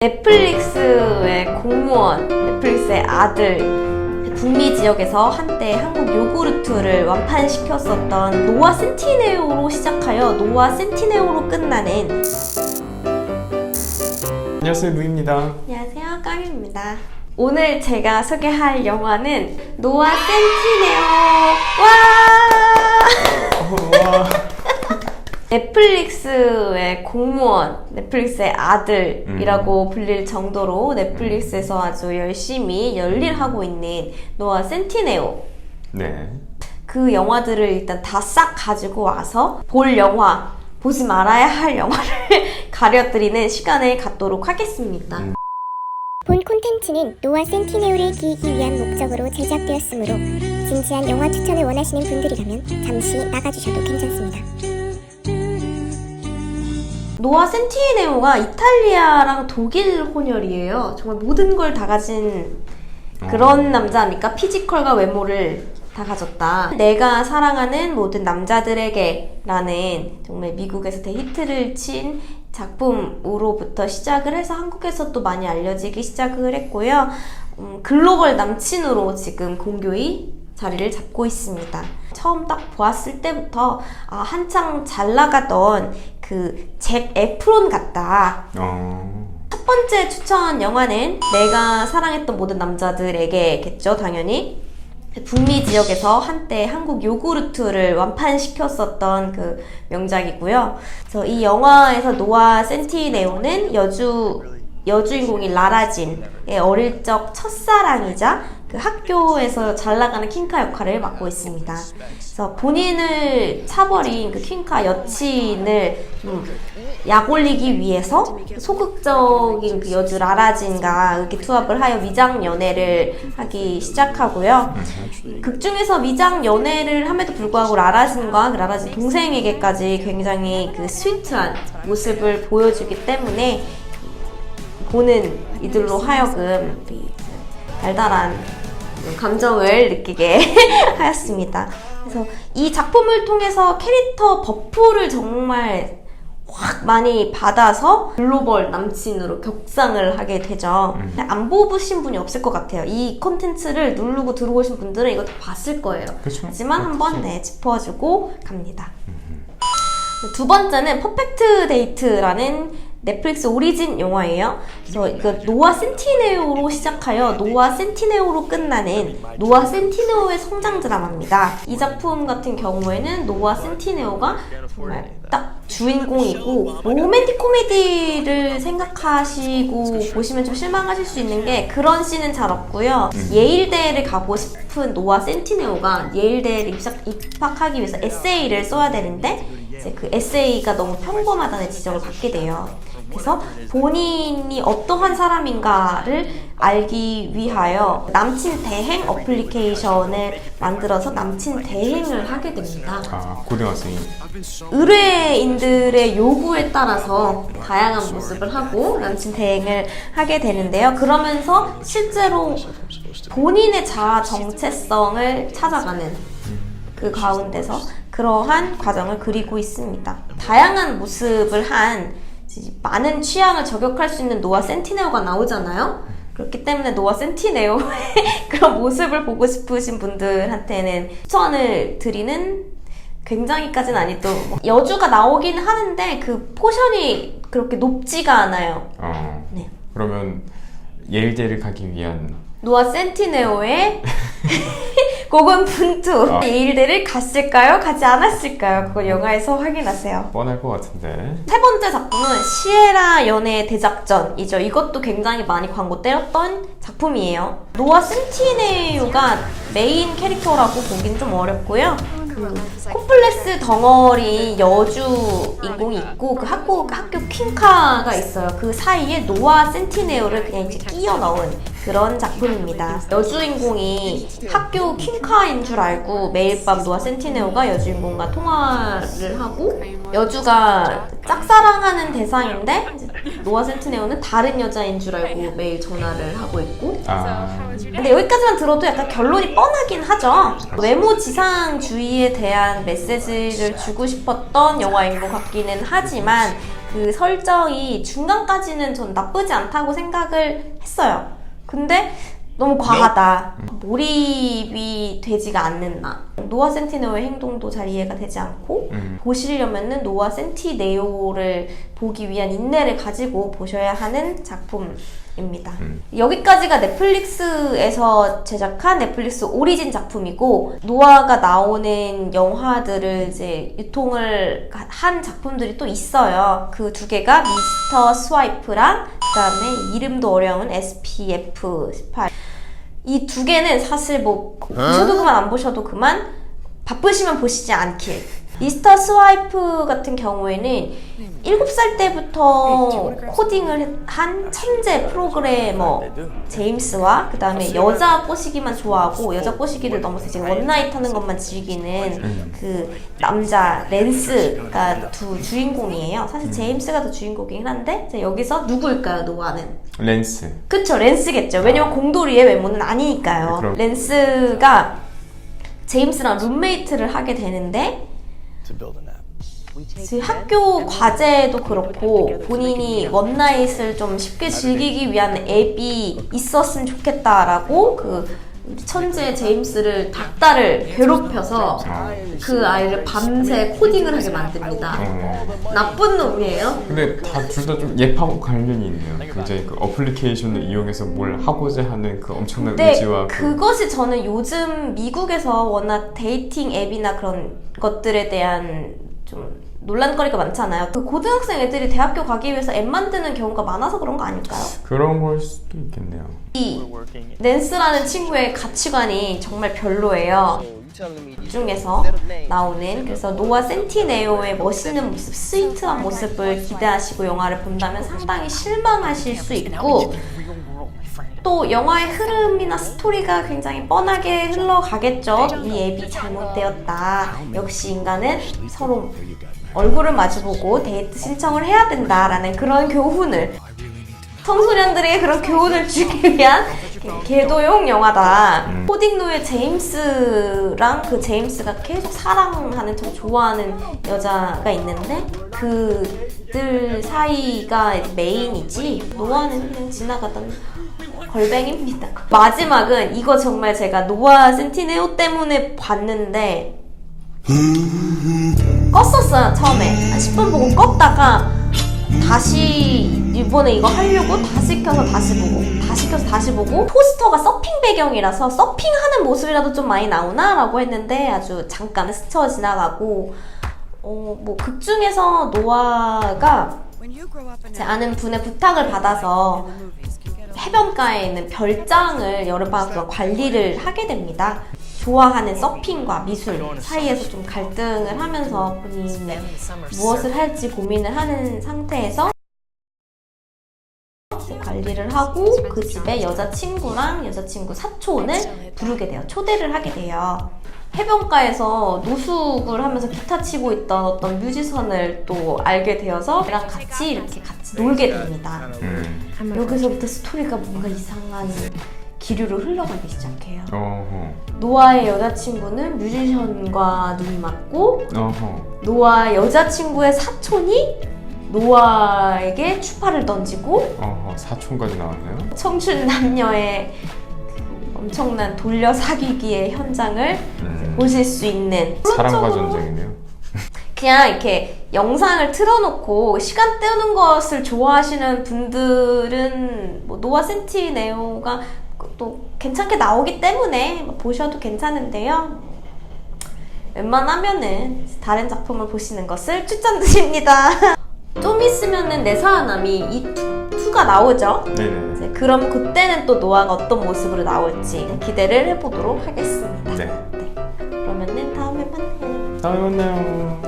넷플릭스의 공무원, 넷플릭스의 아들, 북미 지역에서 한때 한국 요구르트를 완판시켰었던 노아 센티네오로 시작하여 노아 센티네오로 끝나는 안녕하세요 루입니다. 안녕하세요 깡입니다. 오늘 제가 소개할 영화는 노아 센티네오 와 와. 넷플릭스의 공무원, 넷플릭스의 아들이라고 불릴 정도로 넷플릭스에서 아주 열심히 열일하고 있는 노아 센티네오 네. 그 영화들을 일단 다 싹 가지고 와서 볼 영화, 보지 말아야 할 영화를 가려드리는 시간을 갖도록 하겠습니다. 음. 본 콘텐츠는 노아 센티네오를 기이기 위한 목적으로 제작되었으므로 진지한 영화 추천을 원하시는 분들이라면 잠시 나가주셔도 괜찮습니다. 노아 센티네오가 이탈리아랑 독일 혼혈이에요. 정말 모든 걸 다 가진 그런 남자 아닙니까? 피지컬과 외모를 다 가졌다. 내가 사랑하는 모든 남자들에게 라는 정말 미국에서 대히트를 친 작품으로부터 시작을 해서 한국에서도 많이 알려지기 시작을 했고요. 음, 글로벌 남친으로 지금 공교히 자리를 잡고 있습니다. 처음 딱 보았을 때부터 아, 한창 잘 나가던 그 잭 에프론 같다. 어. 첫 번째 추천 영화는 내가 사랑했던 모든 남자들에게겠죠, 당연히. 북미 지역에서 한때 한국 요구르트를 완판시켰었던 그 명작이고요. 그래서 이 영화에서 노아 센티네오는 여주 여주인공인 라라진의 어릴 적 첫사랑이자 그 학교에서 잘 나가는 킹카 역할을 맡고 있습니다. 그래서 본인을 차버린 그 킹카 여친을 좀 약올리기 위해서 소극적인 그 여주 라라진과 이렇게 투합을 하여 위장 연애를 하기 시작하고요. 극 중에서 위장 연애를 함에도 불구하고 라라진과 그 라라진 동생에게까지 굉장히 그 스위트한 모습을 보여주기 때문에 보는 이들로 하여금 이 달달한 감정을 느끼게 하였습니다. 그래서 이 작품을 통해서 캐릭터 버프를 정말 확 많이 받아서 글로벌 남친으로 격상을 하게 되죠. 음. 안 보신 분이 없을 것 같아요. 이 콘텐츠를 누르고 들어오신 분들은 이거 다 봤을 거예요. 그쵸. 하지만 한번 네, 짚어주고 갑니다. 두 번째는 퍼펙트 데이트라는 넷플릭스 오리진 영화예요. 그래서 이거 노아 센티네오로 시작하여 노아 센티네오로 끝나는 노아 센티네오의 성장 드라마입니다. 이 작품 같은 경우에는 노아 센티네오가 정말 딱 주인공이고 로맨틱 코미디를 생각하시고 보시면 좀 실망하실 수 있는 게 그런 씬은 잘 없고요. 예일대를 가고 싶은 노아 센티네오가 예일대를 입학, 입학하기 위해서 에세이를 써야 되는데 이제 그 에세이가 너무 평범하다는 지적을 받게 돼요. 그래서 본인이 어떠한 사람인가를 알기 위하여 남친 대행 어플리케이션을 만들어서 남친 대행을 하게 됩니다. 아 고등학생이. 의뢰인들의 요구에 따라서 다양한 모습을 하고 남친 대행을 하게 되는데요. 그러면서 실제로 본인의 자아 정체성을 찾아가는 그 가운데서 그러한 과정을 그리고 있습니다. 다양한 모습을 한 많은 취향을 저격할 수 있는 노아 센티네오가 나오잖아요. 그렇기 때문에 노아 센티네오의 그런 모습을 보고 싶으신 분들한테는 추천을 드리는 굉장히까지는 아니도 뭐 여주가 나오긴 하는데 그 포션이 그렇게 높지가 않아요. 어. 네. 그러면 예일대를 가기 위한 노아 센티네오의 고군 분투 아. 일들을 갔을까요? 가지 않았을까요? 그걸 영화에서 확인하세요. 뻔할 것 같은데. 세 번째 작품은 시에라 연애 대작전이죠. 이것도 굉장히 많이 광고 때렸던 작품이에요. 노아 센티네오가 메인 캐릭터라고 보긴 좀 어렵고요. 그 콤플렉스 덩어리 여주 인공이 있고 그 학교 학교 퀸카가 있어요. 그 사이에 노아 센티네오를 그냥 이제 끼워 넣은 그런 작품입니다. 여주인공이 학교 퀸카인 줄 알고 매일 밤 노아 센티네오가 여주인공과 통화를 하고 여주가 짝사랑하는 대상인데 노아 센티네오는 다른 여자인 줄 알고 매일 전화를 하고 있고 아. 근데 여기까지만 들어도 약간 결론이 뻔하긴 하죠. 외모 지상주의에 대한 메시지를 주고 싶었던 영화인 것 같기는 하지만 그 설정이 중간까지는 전 나쁘지 않다고 생각을 했어요. 근데 너무 과하다. 몰입이 되지가 않는다. 노아 센티네오의 행동도 잘 이해가 되지 않고 음. 보시려면은 노아 센티네오를 보기 위한 인내를 가지고 보셔야 하는 작품입니다. 음. 여기까지가 넷플릭스에서 제작한 넷플릭스 오리진 작품이고 노아가 나오는 영화들을 이제 유통을 가- 한 작품들이 또 있어요. 그 두 개가 미스터 스와이프랑 그다음에 이름도 어려운 SPF 18. 이 두 개는 사실 뭐 보셔도 그만 안 보셔도 그만 바쁘시면 보시지 않길. 미스터 스와이프 같은 경우에는 7살 때부터 코딩을 한 천재 프로그래머 제임스와 그 다음에 여자 꼬시기만 좋아하고 여자 꼬시기를 넘어서 이제 원나잇 하는 것만 즐기는 그 남자 랜스가 두 주인공이에요. 사실 제임스가 더 주인공이긴 한데 여기서 누구일까요, 노아는? 렌스. 그쵸 랜스겠죠 왜냐면 공돌이의 외모는 아니니까요. 랜스가 제임스랑 룸메이트를 하게 되는데 그 학교 과제도 그렇고 본인이 원나잇을 좀 쉽게 즐기기 위한 앱이 있었으면 좋겠다라고 그 천재 제임스를 닥달을 괴롭혀서 그 아이를 밤새 코딩을 하게 만듭니다. 어. 나쁜 놈이에요? 근데 다 둘 다좀 앱하고 관련이 있네요. 굉장히 그 어플리케이션을 이용해서 뭘 하고자 하는 그 엄청난 근데 의지와 그 그것이 저는 요즘 미국에서 워낙 데이팅 앱이나 그런 것들에 대한 좀 논란거리가 많잖아요. 그 고등학생 애들이 대학교 가기 위해서 앱 만드는 경우가 많아서 그런 거 아닐까요? 그런 걸 수도 있겠네요. 이. 낸스라는 친구의 가치관이 정말 별로예요. 중에서 나오는 그래서 노아 센티네오의 멋있는 모습, 스위트한 모습을 기대하시고 영화를 본다면 상당히 실망하실 수 있고 또 영화의 흐름이나 스토리가 굉장히 뻔하게 흘러가겠죠. 이 앱이 잘못되었다. 역시 인간은 서로 얼굴을 마주보고 데이트 신청을 해야 된다라는 그런 교훈을 청소년들에게 그런 교훈을 주기 위한 개도용 영화다. 코딩노의 제임스랑 그 제임스가 계속 사랑하는, 좀 좋아하는 여자가 있는데 그들 사이가 메인이지 노아는 그냥 지나가던 걸뱅입니다. 마지막은 이거 정말 제가 노아 센티네오 때문에 봤는데 껐었어요 처음에 한 10분 보고 껐다가 다시 이번에 이거 하려고 다시 켜서 다시 보고 다시 켜서 다시 보고 포스터가 서핑 배경이라서 서핑하는 모습이라도 좀 많이 나오나? 라고 했는데 아주 잠깐 스쳐 지나가고 어, 뭐 극 중에서 노아가 제 아는 분의 부탁을 받아서 해변가에 있는 별장을 여름방학 동안 관리를 하게 됩니다. 좋아하는 서핑과 미술 사이에서 좀 갈등을 하면서 본인이 무엇을 할지 고민을 하는 상태에서 관리를 하고 그 집에 여자친구랑 여자친구 사촌을 부르게 돼요. 초대를 하게 돼요. 해변가에서 노숙을 하면서 기타 치고 있던 어떤 뮤지션을 또 알게 되어서 걔랑 같이 이렇게 같이 놀게 됩니다. 음. 여기서부터 스토리가 뭔가 이상한 기류로 흘러가기 시작해요. 어허. 노아의 여자친구는 뮤지션과 눈이 맞고 어허. 노아 여자친구의 사촌이 노아에게 추파를 던지고 어허. 사촌까지 나왔나요? 청춘 남녀의 그 엄청난 돌려 사귀기의 현장을 음. 보실 수 있는 사랑과 전쟁이네요. 그냥 이렇게 영상을 틀어놓고 시간 때우는 것을 좋아하시는 분들은 뭐 노아 센티네오가 또 괜찮게 나오기 때문에 뭐 보셔도 괜찮은데요. 웬만하면은 다른 작품을 보시는 것을 추천드립니다. 좀 있으면은 내사하남이 이 2가 나오죠. 네네. 이제 그럼 그때는 또 노아가 어떤 모습으로 나올지 기대를 해보도록 하겠습니다. 네. 그러면은 다음에 만나요. 다음에 만나요.